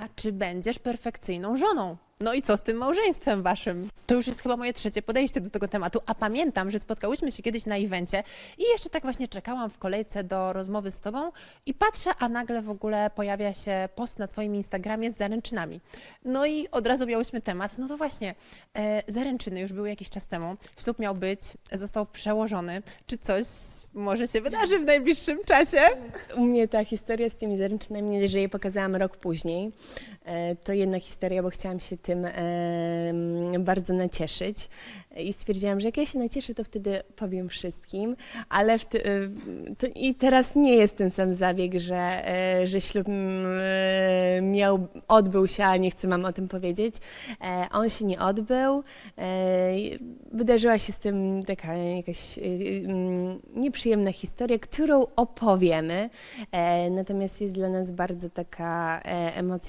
A czy będziesz perfekcyjną żoną? No i co z tym małżeństwem waszym? To już jest chyba moje trzecie podejście do tego tematu, a pamiętam, że spotkałyśmy się kiedyś na evencie i jeszcze tak właśnie czekałam w kolejce do rozmowy z tobą i patrzę, a nagle w ogóle pojawia się post na twoim Instagramie z zaręczynami. No i od razu miałyśmy temat, no to właśnie, e, zaręczyny już były jakiś czas temu, ślub miał być, został przełożony. Czy coś może się wydarzy w najbliższym czasie? U mnie ta historia z tymi zaręczynami, że je pokazałam rok później. E, To jedna historia, bo chciałam się tym em, bardzo nacieszyć i stwierdziłam, że jak ja się nacieszę, to wtedy powiem wszystkim, ale e, to I teraz nie jest ten sam zabieg, że, e, że ślub e, miał, odbył się, a nie chcę mam o tym powiedzieć. E, On się nie odbył. E, Wydarzyła się z tym taka jakaś e, nieprzyjemna historia, którą opowiemy. E, Natomiast jest dla nas bardzo taka e, emocjonalna